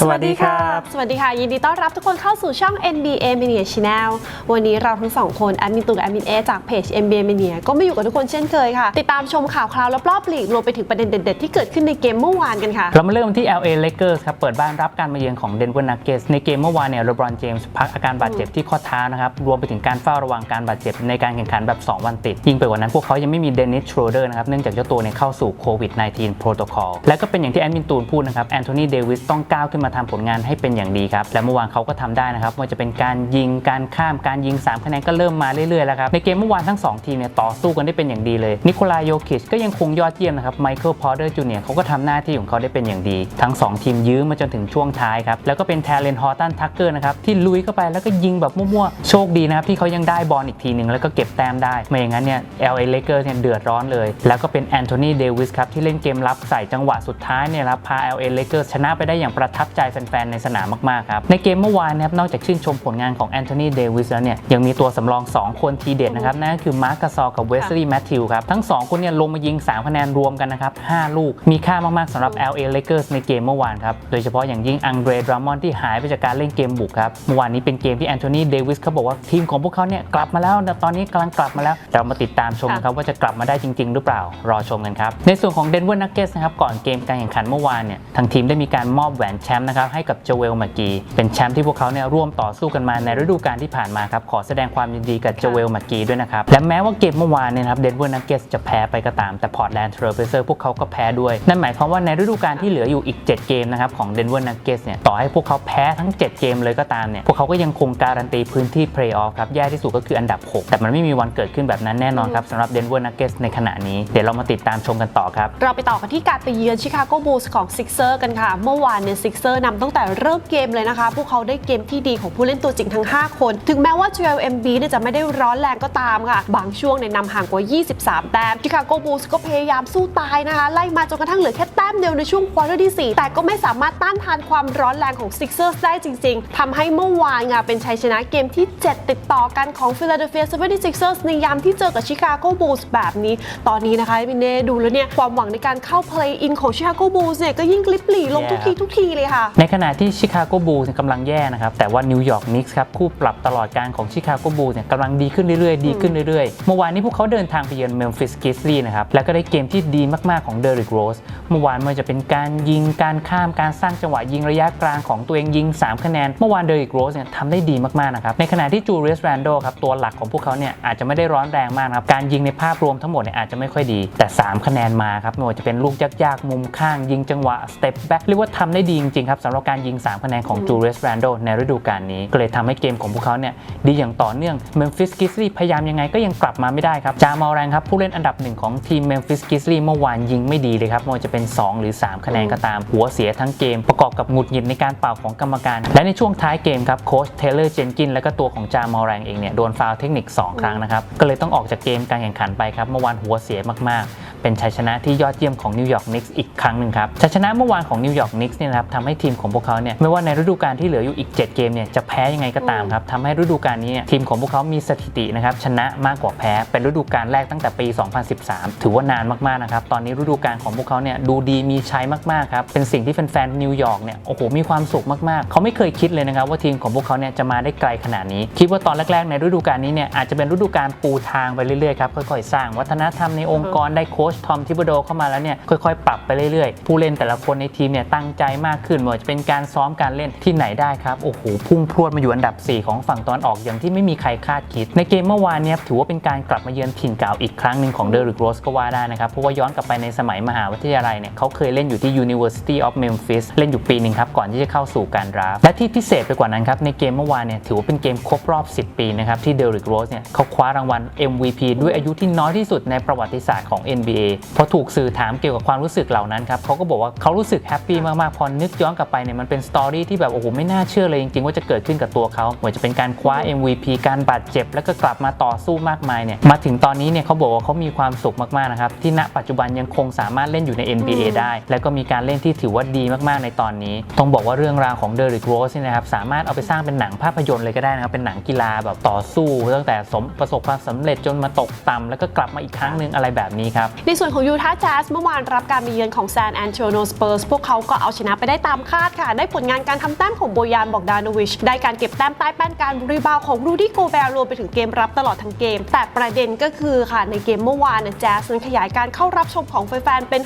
สวัสดีครับ สวัสดีค่ะ ยินดีต้อนรับทุกคนเข้าสู่ช่อง NBA Mania Channel วันนี้เราทั้งสองคนแอดมินตูนกับแอดมินเอจากเพจ NBA Mania ก็มาอยู่กับทุกคนเช่นเคยค่ะ ติดตามชมข่าวคราวรอบๆลีกรวมไปถึงประเด็นเด็ดๆ ที่เกิดขึ้นในเกมเมื่อวานกันค่ะ เรามาเริ่มที่ LA Lakers ครับ เปิดบ้านรับการมาเยือนของ Denver Nuggets ในเกมเมื่อวานเนี่ย LeBron James พักอาการบาดเจ็บที่ข้อเท้านะครับรวมไปถึงการเฝ้าระวังการบาดเจ็บในการแข่งขันแบบ 2 วันติดยิ่งไปกว่านั้นพวกเขายังไม่มีเดนิสชโรเดอร์นะครับเนื่องจากเจ้าตัวเนี่ยเข้าสู่โควิด -19 protocol และก็เป็นอย่างที่แอดมินตูนพูดนะครับแอนโทนีเดวิสต้องก้าวขึ้นมาทำผลงานให้เป็นอย่างดีครับ และเมื่อวานเขาก็ทำได้นะครับไม่ว่าจะเป็นการยิงการข้ามการยิง 3 คะแนนก็เริ่มมาเรื่อยๆแล้วครับในเกมเมื่อวานทั้ง 2 ทีมเนี่ยต่อสู้กันได้เป็นอย่างดีเลยนิโคลายโยคิชก็ยังคงยอดเยี่ยมนะครับไมเคิลพอเดอร์จูเนียร์เขาก็ทำหน้าที่ของเขาได้เป็นอย่างดี ทั้ง 2 ทีมยื้อมาจนถึงช่วงท้ายครับแล้วก็เป็นแทเลนฮอตันทักเกอร์นะครับที่ลุยเข้าไปแล้วก็ยิงแบบมั่วๆโชคดีนะครับที่เขายังได้บอลอีกทีหนึ่งแล้วก็เก็บแต้มได้ไม่อย่างนั้นเนี่ย LA Lakers เนี่ยเดือดร้อนเลย แล้วก็เป็นแอนโทนีเดวิสครับที่เล่นเกมรับใส่จังหวะสุดท้ายเนี่ยครับพา LA Lakers ชนะไปได้อย่างประทับใจแฟนๆ ในสนามมากๆ ครับ ในเกมเมื่อวานนะครับนอกจากชื่นชมผลงานของแอนโทนีเดวิสแล้วเนี่ยยังมีตัวสำรอง 2 คนทีเด็ดนะครับ นั่นก็คือมาร์คกาซอกับเวสลีย์แมทธิวครับ ทั้ง 2 คนเนี่ยลงมายิง 3 คะแนนรวมกันนะครับ 5 ลูกมีค่ามากๆสำหรับ LA Lakers ในเกมเมื่อวานครับ โดยเฉพาะอย่างยิ่งอังเดรดรามอนที่หายไปจากการเล่นเกมบุกครับเมื่อวานนี้เป็นเกมที่แอนโทนีเดวิสเขาบอกว่าทีมของพวกเขาเนี่ยกลับมาแล้วตอนนี้กำลังกลับมาแล้วเรามาติดตามชมกันครับว่าจะกลับมาได้จริง ๆ หรือเปล่ารอชมกันครับในส่วนของ Denver Nuggets นะครับก่อนเกมการแข่งขันเมื่อวานเนี่ยทางทีมได้มีการมอบแหวนแชมป์นะครับให้กับโจเวลมากีเป็นแชมป์ที่พวกเขาเนี่ยร่วมต่อสู้กันมาในฤดูกาลที่ผ่านมาครับขอแสดงความยินดีกับโจเวลมากีด้วยนะครับและแม้ว่าเกมเมื่อวานเนี่ยนะครับ Denver Nuggets จะแพ้ไปก็ตามแต่ Portland Trail Blazers พวกเขาก็แพ้ด้วย นั่นหมายความว่าในฤดูกาลที่เหลืออยู่อีก 7 เกมนะครับของ Denver Nuggets เนี่ยต่อให้พวกเขาแพ้ทั้ง 7 เกมเลยก็ตามเนี่ยพวกเขาก็ยังคงการันตีพื้นที่ Playoff ครับแย่ที่สุดก็คืออันดับ 6 แต่มันไม่มีวันเกิดขึ้นแบบนั้นแน่นอนครับสำหรับ Denver Nuggets ในขณะนี้เดี๋ยวเรามาติดตามชมกันต่อครับเราไปต่อกันที่การไปเยือนชิคาโกบูลส์ของซิกเซอร์กันค่ะเมื่อวานเนี่ยซิกเซอร์นำตั้งแต่เริ่มเกมเลยนะคะ พวกเขาได้เกมที่ดีของผู้เล่นตัวจริงทั้ง 5 คน ถึงแม้ว่า12 MB เนี่ยจะไม่ได้ร้อนแรงก็ตามค่ะ บางช่วงในี่ยนำห่างกว่า 23 แต้มชิคาโกบูลส์ก็พยายามสู้ตายนะคะ ไล่มาจนกระทั่งเหลือแค่ต มเดียวในช่วงควอเตอร์ที่ 4 แต่ก็ไม่สามารถต้านทานความร้อนแรงของซิกเซอร์ได้จริง ๆทำให้เมื่อวานค่ะเป็นชัยชนะเกมที่ 7 ติดต่อกันของ Philadelphia 76ers ในยามที่เจอกับชิคาโกบูลส์แบบนี้ ตอนนี้นะคะมินเน่ดูแล้วเนี่ย ความหวังในการเข้า play in ของชิคาโกบูลส์เนี่ย ก็ยิ่งกลิบหลีลงทุกทีทุกทีเลยค่ะ ในขณะที่ชิคาโกบูลส์กำลังแย่นะครับ แต่ว่านิวยอร์กนิกส์ครับ คู่ปรับตลอดการของชิคาโกบูลส์เนี่ยกำลังดีขึ้นเรื่อยๆ ดีขึ้นเรื่อยๆ เมื่อวานนี้พวกเขาเดินทางไปเยือนเมมฟิสกิสลีย์นะครับแล้วก็ได้เกมที่ดีมากๆของเดริกโรสเมื่อวานไมันจะเป็นการยิงการข้ามการสร้างจังหวะยิงระยะกลางของตัวเองยิง 3 คะแนน เมื่อวานเดริกโรสเนี่ยทำได้ดีมากๆนะครับในขณะที่จูเลียสแรนโดครับตัวหลักของพวกเขาเนี่ยอาจจะไม่ได้ร้อนแรงมากนะครับการยิงในภาพรวมทั้งหมดเนี่ยอาจจะไม่ค่อยดีแต่ 3 คะแนนมาครับไม่ว่าจะเป็นลูกยากๆมุมข้างยิงจังหวะสเต็ปแบ็กเรียกว่าทำได้ดีจริงๆครับสำหรับการยิง 3 คะแนนของจูเลียสแรนโดในฤดูกาลนี้ก็เลยทำให้เกมของพวกเขาเนี่ยดีอย่างต่อเนื่องเมมฟิสกิสลีพยายามยังไงก็ยังกลับมาไม่ได้ครับจามอลแรงครับผู้เล่นอันดับหนึ่งของทีมเมมฟิสกิสลีเมื่อวานยิงไม่ดีเลยครับไม่ว่าจะเป็น 2หรือ 3 คะแนนก็ตาม หัวเสียทั้งเกมประกอบกับหงุดหงิดในการเป่าของกรรมการ และในช่วงท้ายเกมครับโค้ชเทเลอร์เจนกินและก็ตัวของจามอแรงเองเนี่ยโดนฟาวเทคนิค 2 ครั้งนะครับก็เลยต้องออกจากเกมการแข่งขันไปครับเมื่อวานหัวเสียมากๆ เป็นชัยชนะที่ยอดเยี่ยมของนิวยอร์กนิกส์อีกครั้งหนึ่งครับชัยชนะเมื่อวานของนิวยอร์กนิกส์เนี่ยนะครับทำให้ทีมของพวกเขาเนี่ยไม่ว่าในฤดูกาลที่เหลืออยู่อีก 7 เกมเนี่ยจะแพ้ยังไงก็ตามครับทำให้ฤดูกาลนี้เนี่ยทีมของพวกเขามีสถิตินะครับชนะมากกว่าแพ้เป็นฤดูกาลแรกตั้งแต่ปี 2013 ถือว่านานมากๆนะครับตอนนี้ฤดูกาลของพวกเขาเนี่ยดูดีมีชัยมากๆครับเป็นสิ่งที่แฟนๆนิวยอร์กเนี่ยโอ้โหมีความสุขมากๆ เขาไม่เคยคิดเลยนะครับว่าทีมของพวกเขาเนี่ยจะมาได้ไกลขนาดนี้ คิดว่าตอนแรกๆในฤดูกาลนี้เนี่ยอาจจะเป็นฤดูกาลปูทางไปเรื่อยๆครับค่อยๆสร้างวัฒนธรรมในองค์กรได้โค้ชทอมทิบโดเข้ามาแล้วเนี่ยค่อยๆ ปรับไปเรื่อยๆ ผู้เล่นแต่ละคนในทีมเนี่ยตั้งใจมากขึ้นไม่ว่าจะเป็นการซ้อมการเล่นที่ไหนได้ครับโอ้โหพุ่งพรวดมาอยู่อันดับ 4 ของฝั่งตะวันออกอย่างที่ไม่มีใครคาดคิด ในเกมเมื่อวานเนี่ยถือว่าเป็นการกลับมาเยือนถิ่นเก่าอีกครั้งหนึ่งของเดอริกโรสก็ว่าได้นะครับเพราะว่าย้อนกลับไปในสมัยมหาวิทยาลัยเนี่ยเขาเคยเล่นอยู่ที่ University of Memphis เล่นอยู่ปีหนึ่งครับก่อนที่จะเข้าสู่การดราฟและที่พิเศษไปกว่านั้นครับในเกมเมื่อวานเนี่ยถือว่าเป็นเกมครบรอบ 10 ปีนะครับที่เดริกโรสเนี่ยเขาคว้ารางวัล MVP ด้วยอายุที่น้อยที่สุดในประวัติศาสตร์ของ NBA พอถูกสื่อถามเกี่ยวกับความรู้สึกเหล่านั้นครับเขาก็บอกว่าเขารู้สึกแฮปปี้มากๆ พอนึกย้อนกลับไปเนี่ยมันเป็นสตอรี่ที่แบบโอ้โหไม่น่าเชื่อเลยจริงๆว่าจะเกิดขึ้นกับตัวเขาเหมือนจะเป็นการคว้า MVP การบาดเจ็บ แล้วก็กลับมาต่อสู้มากมายเนี่ยมาถึงตอนนี้เนี่ยเขาบอกว่าเขามีความสุขมากๆนะครับที่ณปัจจุบันยังคงสามารถเล่นอยู่ใน NBA ได้ แล้วก็มีการเล่นที่ถือว่าดีมากๆในตอนนี้ ต้องบอกว่าเรื่องราวของเดริกโรสเนี่ยนะครับสามารถเอาไปสร้างเป็นหนังภาพยนตร์เลยก็ได้นะครับเป็นหนังกีฬาแบบต่อสู้ตั้งแต่สมประสบความสำเร็จจนมาตกต่ำแล้วก็กลับมาอีกครั้งหนึ่งอะไรแบบนี้ครับในในส่วนของยูทาห์แจ๊สเมื่อวานรับการมาเยือนของแซนแอนโตโนสเปอร์สพวกเขาก็เอาชนะไปได้ตามคาดค่ะ ได้ผลงานการทำแต้มของโบยานบอกดานวิช ได้การเก็บแต้มใต้แป้นการรีบาวของรูดี้โกแบร์รวมไปถึงเกมรับตลอดทั้งเกม แต่ประเด็นก็คือค่ะในเกมเมื่อวานเนี่ยแจ๊สนั้นขยายการเข้ารับชมของแฟนๆเป็น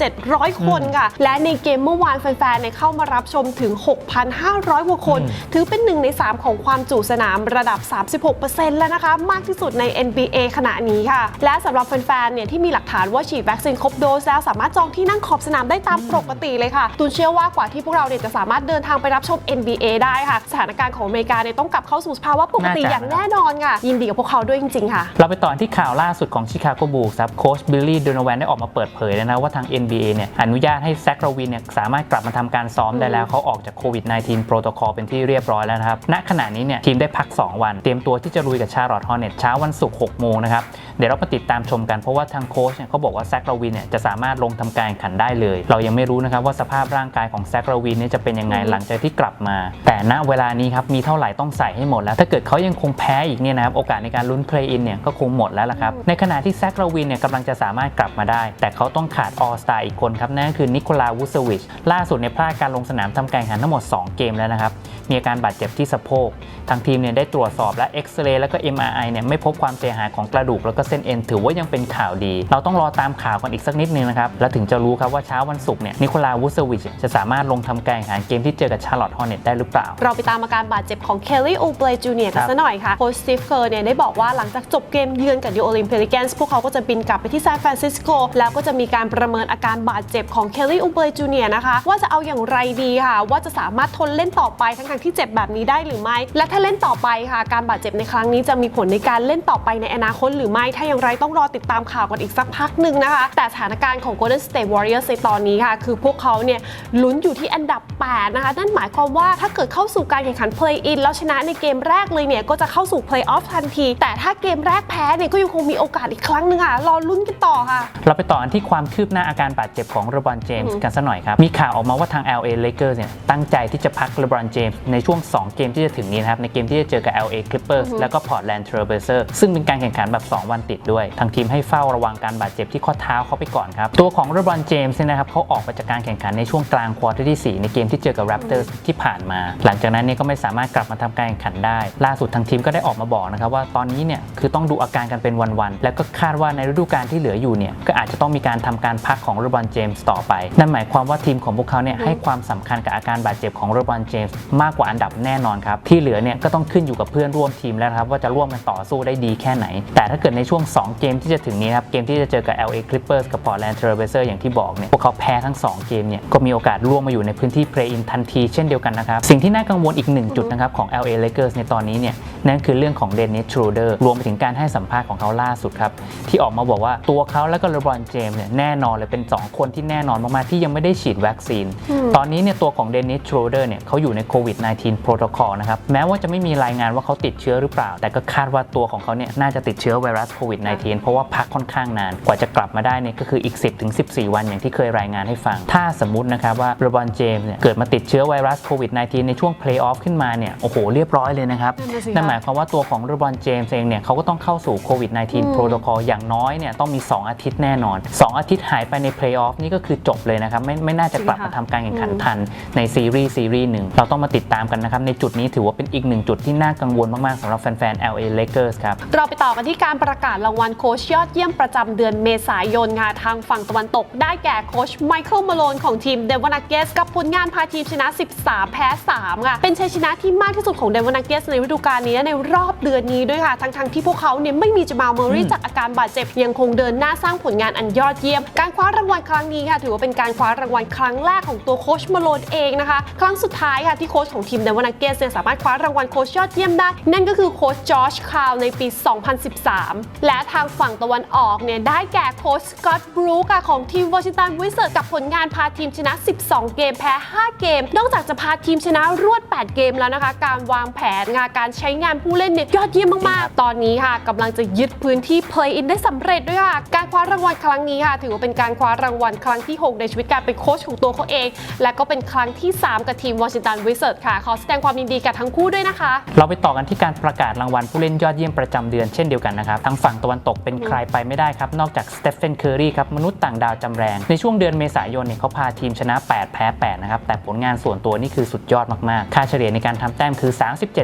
6,700 คนค่ะ และในเกมเมื่อวานแฟนๆเนี่ยเข้ามารับชมถึง 6,500กว่าคน ถือเป็นหนึ่งใน 3 ของความจุสนามระดับ 36%แล้วนะคะ มากที่สุดใน NBA ขณะนี้ค่ะ และสำหรับแฟนๆเนี่ยที่มีหลักฐานว่าฉีดวัคซีนครบโดสแล้วสามารถจองที่นั่งขอบสนามได้ตามปกติเลยค่ะตูนเชื่อว่ากว่าที่พวกเราเนี่ยจะสามารถเดินทางไปรับชม NBA ได้ค่ะ สถานการณ์ของอเมริกาเนี่ยต้องกลับเข้าสู่สภาวะปกติน่าจะอย่างแน่นอนค่ะ ยินดีกับพวกเขาด้วยจริงๆค่ะ เราไปต่อที่ข่าวล่าสุดของชิคาโกบูลส์ครับโค้ชบิลลี่โดนแวนได้ออกมาเปิดเผยแล้วนะว่าทาง NBA เนี่ยอนุญาตให้แซคโรวินเนี่ยสามารถกลับมาทำการซ้อมได้แล้วเขาออกจากโควิด -19 โปรโตคอลเป็นที่เรียบร้อยแล้วนะครับณขณะนี้เนี่ยทีมได้พัก 2 วัน เตรียมตัวที่จะลุยกับชาร์ลอตฮอร์เน็ตเช้าวันศุกร์6โมงนะครับเดี๋ยวเรามาติดตามชมกันเพราะว่าทางโค้ชเนี่ยเขาบอกว่าแซคโรวินเนี่ยจะสามารถลงทำการแข่งขันได้เลย เรายังไม่รู้นะครับว่าสภาพร่างกายของแซคโรวินเนี่ยจะเป็นยังไงหลังจากที่กลับมา แต่ณเวลานี้ครับมีเท่าไหร่ต้องใส่ให้หมดแล้ว ถ้าเกิดเขายังคงแพ้อีกเนี่ยนะครับโอกาสในการลุ้นเพลย์อินเนี่ยก็คงหมดแล้วละครับในขณะที่แซคโรวินเนี่ยกำลังจะสามารถกลับมาได้ แต่เขาต้องขาดออสตาอีกคนครับนั่นก็คือนิโคลาวูซวิชล่าสุดในยพลาดการลงสนามทำการแข่งขันทั้งหมด 2 เกมแล้วนะครับมีอาการบาดเจ็บที่สะโพก ทางทีมเนี่ยได้ตรวจสอบและเอ็กซเรย์แล้วก็ MRI เนี่ยไม่พบความเสียหายของกระดูกแล้วก็เส้นเอ็นถือว่ายังเป็นข่าวดี เราต้องรอตามข่าวกันอีกสักนิดนึงนะครับ แล้วถึงจะรู้ครับว่าเช้าวันศุกร์เนี่ยนิโคลาวูซวิชจะสามารถลงทำการแข่งขันเกมที่เจอกับชาร์ลอตฮอร์เน็ตได้หรือเปล่า เราไปตามอาการบาดเจ็บของเคลลี่อูเบลจูเนียกันครับซะหน่อยค่ะโค้ชสตีฟเคอร์เนี่ยได้บอกว่าหลังจากจบเกมเยือนกับดิโอลิมเพลิแกนส์พวกเขาก็จะบินกลับไปที่ซานฟรานซิสโกแล้วก็จะมีการประเมินอาการบาดเจ็บของเคลลี่อูเบลจูเนียนะคะว่าจะเอาอย่างไรดีค่ะ ว่าจะสามารถทนเล่นต่อไปทั้งๆที่เจ็บแบบนี้ได้หรือไม่ และถ้าเล่นต่อไปค่ะ การบาดเจ็บในครั้งนี้จะมีผลในการเล่นต่อไปในอนาคตหรือไม่ ถ้าอย่างไรต้องรอติดตามข่าวกันอีกสักพักหนึ่งนะคะ แต่สถานการณ์ของ Golden State Warriors ในตอนนี้ค่ะ คือพวกเขาเนี่ยลุ้นอยู่ที่อันดับ 8 นะคะ นั่นหมายความว่าถ้าเกิดเข้าสู่การแข่งขัน Play In แล้วชนะในเกมแรกเลยเนี่ยก็จะเข้าสู่ Play Off ทันที แต่ถ้าเกมแรกแพ้เนี่ยก็ยังคงมีโอกาสอีกครั้งหนึ่งค่ะรอลุ้นกันต่อค่ะ เราไปต่อกันที่ความคืบหน้าอาการบาดเจ็บของเลบอนเจมส์กันสักหน่อยครับมีข่าวออกมาว่าทาง LA Lakers เนี่ยตั้งใจที่จะพักเลบอนเจมส์ในช่วง 2 เกมที่จะถึงนี้นะครับ ในเกมที่จะเจอกับ LA Clippers แล้วก็ Portland Trail Blazers ซึ่งเป็นการแข่งขันแบบ 2 วันติดด้วย ทางทีมให้เฝ้าระวังการบาดเจ็บที่ข้อเท้าเขาไปก่อนครับ ตัวของเลบรอนเจมส์เนี่ยนะครับเขาออกมาจากการแข่งขันในช่วงกลางควอเตอร์ที่ 4 ในเกมที่เจอกับ Raptors ที่ผ่านมา หลังจากนั้นเนี่ยก็ไม่สามารถกลับมาทำการแข่งขันได้ ล่าสุดทางทีมก็ได้ออกมาบอกนะครับว่าตอนนี้เนี่ยคือต้องดูอาการกันเป็นวันๆแล้วก็คาดว่าในฤดูกาลที่เหลืออยู่เนี่ยก็อาจจะต้องมีการทำการพักของเลบรอนเจมส์ต่อไป นั่นหมายความว่าทีมของพวกเขาเนี่ยให้ความสำคัญกับอาการบาดเจ็บของเลบรอนเจมส์มากกว่าอันดับแน่นอนครับ ที่เหลือเนี่ยก็ต้องขึ้นอยู่กับเพื่อนร่วมทีมแล้วนะครับว่าจะร่วมกันต่อสู้ได้ดีแค่ไหน แต่ถ้าเกิดในช่วง 2 เกมที่จะถึงนี้นะครับเกมที่จะเจอกับ LA Clippers กับ Portland Trail Blazers อย่างที่บอกเนี่ยพวกเขาแพ้ทั้ง 2 เกมเนี่ยก็มีโอกาสร่วงมาอยู่ในพื้นที่ play-in ทันทีเช่นเดียวกันนะครับสิ่งที่น่ากังวลอีกหนึ่งจุดนะครับของ LA Lakers ในตอนนี้เนี่ยนั่นคือเรื่องของเดนิสทรูเดอร์รวมไปถึงการให้สัมภาษณ์ของเขาล่าสุดครับที่ออกมาบอกว่าตัวเขาและก็เลบรอนเจมส์เนี่ยแน่นอนเลยเป็น 2 คนที่แน่นอนมากๆที่ยังไม่ได้ฉีดวัคซีน ตอนนี้เนี่ยตัวของเดนิสทรูเดอร์เนี่ยเขาอยู่ในโควิด -19 โปรโตคอลนะครับแม้ว่าจะไม่มีรายงานว่าเขาติดเชื้อหรือเปล่า แต่ก็คาดว่าตัวของเขาเนี่ยน่าจะติดเชื้อไวรัสโควิด -19 เพราะว่าพักค่อนข้างนาน กว่าจะกลับมาได้เนี่ยก็คืออีก 10ถึง14 วันอย่างที่เคยรายงานให้ฟัง ถ้าสมมตินะครับว่าเลบรอนเจมส์เนี่ยเกิดมาติดเชื้อไวรัสโควิด -19 ในช่วงเพลย์ออฟขึ้นมาเนี่ยโอ้โหเรียบร้อยเลยนะครับนั่นน่ะสินั่นหคะมายความว่าตัวของเลบรอนเจมส์เองเนี่ยเขาก็ต้องเข้าสู่โควิด -19 โปรโตคอลอย่างน้อยเนี่ยต้องมี 2 อาทิตย์แน่นอน 2 อาทิตย์หายไปในเพลย์ออฟนี่ก็คือจบเลยนะครับไม่ไม่น่าจะกลับมาทำการแข่งขันทันในซีรีส์ซีรีส์หนึ่งเราต้องมาติดตามกันนะครับ ในจุดนี้ถือว่าเป็นอีกหนึ่งจุดที่น่ากังวลมาก ๆสำหรับแฟนๆ LA Lakers ครับ เราไปต่อกันที่การประกาศรางวัลโค้ชยอดเยี่ยมประจำเดือนเมษายนค่ะ ทางฝั่งตะวันตกได้แก่โค้ชไมเคิลมาโลนของทีมเดวอนาเกสกับผลงานพาทีมชนะ 13 แพ้ 3 ค่ะ เป็นชัยชนะที่มากที่สุดของเดวอนาเกสในฤดูกาลนี้และในรอบเดือนนี้ด้วยค่ะ ทั้งๆที่พวกเขาเนี่ยไม่มีจามาลเมอรี่จากอาการบาดเจ็บยังคงเดินหน้าสร้างผลงานอันยอดเยี่ยม การคว้ารางวัลครั้งนี้ค่ะ ถือว่าเป็นการคว้ารางวัลครั้งแรกของตัวโค้ชมาโลนเองนะคะ ครั้งสุดท้ายค่ะที่โค้ชของทีมเดวอนาเกสเนี่ยสามารถคว้ารางวัลโค้ชยอดเยี่ยมได้ นั่นก็คือโค้ชจอร์จคาวในปี 2013 และทางฝั่งตะวันออกเนี่ยได้แก่โค้ชสกอตบรูค่ะของทีมวอชิงตันวิสเซอร์กับผลงานพาทีมชนะ 12 เกมแพ้ 5 เกม นอกจากจะพาทีมชนะรวด 8 เกมแล้วนะคะ การวางแผนงานการใช้งานผู้เล่นเนี่ยยอดเยี่ยมมากๆ ตอนนี้ค่ะกำลังจะยึดพื้นที่ Play In ได้สำเร็จด้วยค่ะ การคว้ารางวัลครั้งนี้ค่ะ ถือว่าเป็นการคว้ารางวัลครั้งที่ 6 ในชีวิตการเป็นโค้ชของตัวเขาเอง และก็เป็นครั้งที่ 3 กับทีมวอชิงตันวิเซอร์ค่ะขอแสดงความยินดีกับทั้งคู่ด้วยนะคะ เราไปต่อกันที่การประกาศรางวัลผู้เล่นยอดเยี่ยมประจำเดือนเช่นเดียวกันนะครับทางฝั่งตะวันตกเป็นใครไปไม่ได้ครับ นอกจากสเตฟ e นเคอร์รีครับมนุษย์ต่างดาวจำแรง ในช่วงเดือนเมษายนเนี่ยเขาพาทีมชนะ 8 แพ้ 8 นะครับ แต่ผลงานส่วนตัวนี่คือสุดยอดมากๆ ค่าเฉลี่ยในการทำแต้มคือ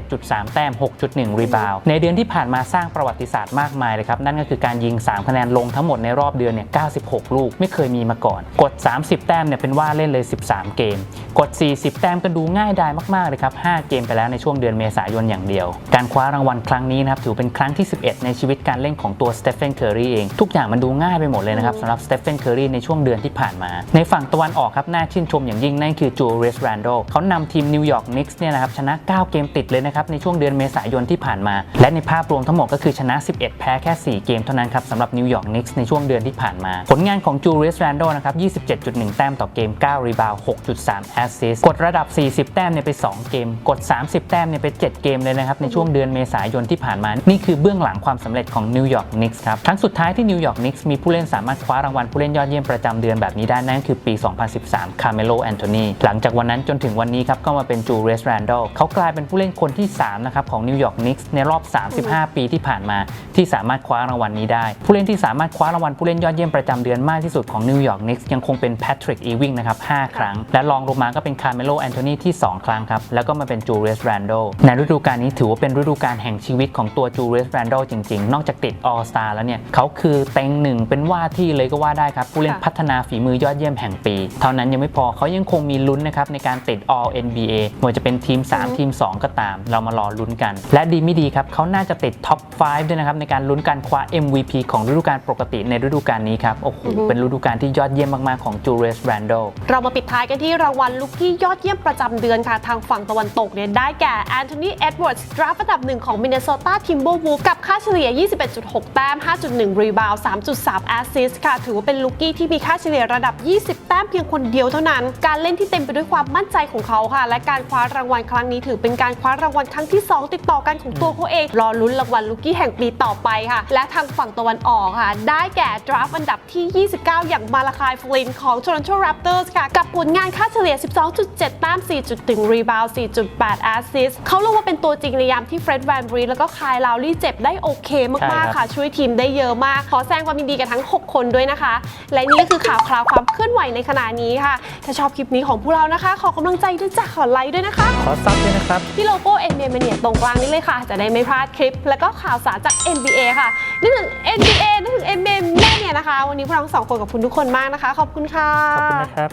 37.3 แต้ม 6.1 รีบาวในเดือนที่ผ่านมาสร้างประวัติศาสตร์มากมายเลยครับนั่นก็คือการยิง 3 คะแนนลงทั้งหมดในรอบเดือนเนี่ย 96 ลูกไม่เคยมีมาก่อน กด 30 แต้มเนี่ยเป็นว่าเล่นเลย 13 เกม กด 40 แต้มก็ดูง่ายดายมากๆเลยครับ 5 เกมไปแล้วในช่วงเดือนเมษายนอย่างเดียว การคว้ารางวัลครั้งนี้นะครับถือเป็นครั้งที่ 11 ในชีวิตการเล่นของตัวสเตฟ e นเคอร์รีเอง ทุกอย่างมันดูง่ายไปหมดเลยนะครับสำหรับสเตฟ e นเคอร์รีในช่วงเดือนที่ผ่านมา ในฝั่งตะวันออกครับน่าชื่นชมอย่างยิ่งนั่นคือจูเรสแรนโดเขานำทีมนิวยอร์กนิกส์เนี่ยนะครับชนะ 9 เกมติดเลยนะครับในช่วงเดือนเมษายนที่ผ่านมา และในภาพรวมทั้งหมดก็คือชนะ 11 แพ้แค่ 4 เกมเท่านั้นครับสำหรับนิวยอร์กนิกส์ในช่วงเดือนที่ผ่านมา ผลงานของจูเรสแรนโดนะครับ27.1 แต้มต่อเกม 9 รีบาว 6.3 แอสซิสกดระดับ 40 แต้มเนี่ยไป2 เกม กด 30 แต้มเนี่ยไป 7 เกมเลยนะครับ ในช่วงเดือนเมษายนที่ผ่านมา นี่คือเบื้องหลังความสำเร็จของนิวยอร์กนิกส์ครับ ครั้งสุดท้ายที่นิวยอร์กนิกส์มีผู้เล่นสามารถคว้ารางวัลผู้เล่นยอดเยี่ยมประจำเดือนแบบนี้ได้นั่นคือปี 2013 คาร์เมโล แอนโทนี หลังจากวันนั้นจนถึงวันนี้ครับ ก็มาเป็นจูเรสแรนโดเขากลายเป็นผู้เล่นคนที่ 3 นะครับของนิวยอร์กนิกส์ในรอบ 35 ปีที่ผ่านมา ที่สามารถคว้ารางวัลนี้ได้ ผู้เล่นที่สามารถคว้ารางวัลผู้เล่นยอดเยี่ยมประจำเดือนมากที่สุดของนิวยอร์กนิกส์ยังคงเป็นแพทริกอีวิงนะครับ5ครั้งและรองลงมาก็เป็นคาร์เมโลแอนโทนีที่ 2 ครั้งครับแล้วก็มาเป็นจูเรสแรนโดในฤดูกาลนี้ถือว่าเป็นฤดูกาลแห่งชีวิตของตัวจูเรสแรนโดจริง ๆ นอกจากติดออสตาแล้วเนี่ยเขาคือเต็งหนึ่งเป็นว่าที่เลยก็ว่าได้ครับ ผู้เล่นค่ะพัฒนาฝีมือยอดเยี่ยมแห่งปี เท่านั้นยังไม่พอเขายังคงมีลุ้นนะครับในการติด All NBA ไม่ว่าจะเป็นทีม 3 ทีม 2 ก็ตาม เรามารอลุ้นกัน และดีไม่ดีครับเขาน่าจะติดท็อป 5 ด้วยนะครับในการลุ้นการคว้า MVP ของฤดูกาลปกติในฤดูกาลนี้ครับโอ้โหเป็นฤดูกาลที่ยอดเยี่ยมมากๆของจูเรสแรนโดเรามาปิดท้ายกันที่รางวัลลูกกี้ยอดเยี่ยมประจำเดือนค่ะทางฝั่งตะวันตกเนี่ยได้แก่แอนโทนีเอ็ดเวิร์ดส์ดราฟต์อันดับหนึ่งของมิน n โซตาทิมเบอร์วูฟกับค่าเฉลี่ย 21.6 แต้ม 5.1 รีบาว3.3 แอสซิสค่ะ ถือว่าเป็นลูกี้ที่มีค่าเฉลี่ยระดับ 20 แต้มเพียงคนเดียวเท่านั้น การเล่นที่เต็มไปด้วยความมั่นใจของเขาค่ะ และการคว้ารางวัลครั้งนี้ถือเป็นการคว้ารางวัลครั้งที่ 2 ติดต่อกันของตัวเขาเอง รอลุ้นรางวัลลูกี้แห่งปีต่อไปค่ะ และทางฝั่งตะวันออกค่ะ ได้แก่ดราฟต์อันดับที่ 29 อย่างมาลาคายฟลินของ Toronto Raptors ค่ะ กับผลงานค่าเฉลี่ย 12.7 แต้ม 4.1 รีบาว4.8แอสซิสเขาลงมาเป็นตัวจริงในยามที่เฟร็ดแวนบรีแล้วก็คายลาวลี่เจ็บได้โอเคใช่มากครับๆค่ะ ช่วยทีมได้เยอะมาก ขอแสดงความยินดีกับทั้ง 6 คนด้วยนะคะ และนี่ก็คือข่าวคราวความเคลื่อนไหวในขณะนี้ค่ะ ถ้าชอบคลิปนี้ของพวกเรานะคะ ขอกำลังใจด้วยจ้ะขอไลค์ด้วยนะคะ ขอซับด้วยนะครับ ที่โลโก้ NBA Mania ตรงกลางนี้เลยค่ะ จะได้ไม่พลาดคลิป แล้วก็ข่าวสารจาก NBA ค่ะนึกถึง NBA นึกถึง NBA Mania นะคะ วันนี้พวกเราทั้งสองคนกับคุณทุกคนมากนะคะ ขอบคุณค่ะขอบคุณนะครับ